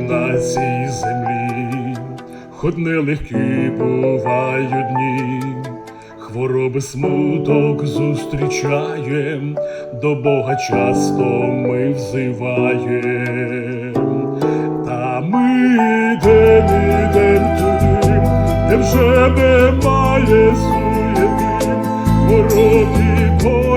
На цій землі, хоч нелегкі бувають дні, хвороби смуток зустрічаєм, до Бога часто ми взиваєм, та ми йдем, ідем туди, де вже немає суєти, хвороб і не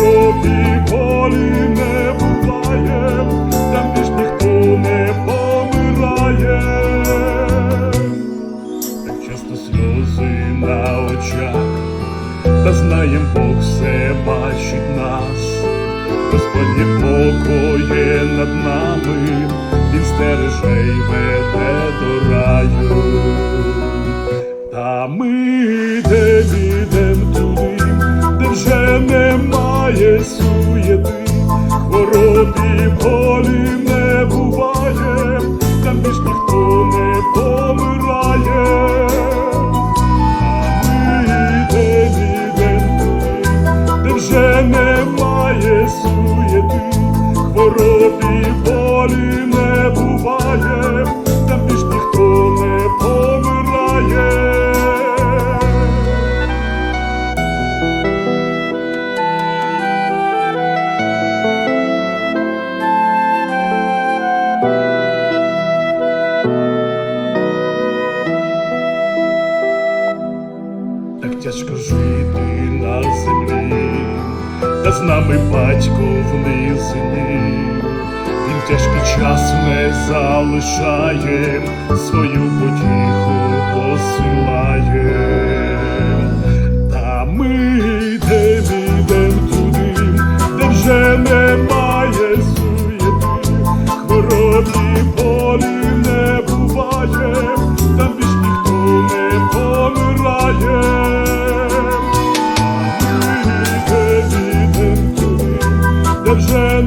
хвороб і болі не буває, там більш ніхто не помирає. Так часто сльози на очах, та знаєм Бог все бачить нас, Господнє око суєти, хвороби болі тяжко жити на землі, та з нами батько в низині. Він тяжкий час не залишає, свою потіху посилає. Вже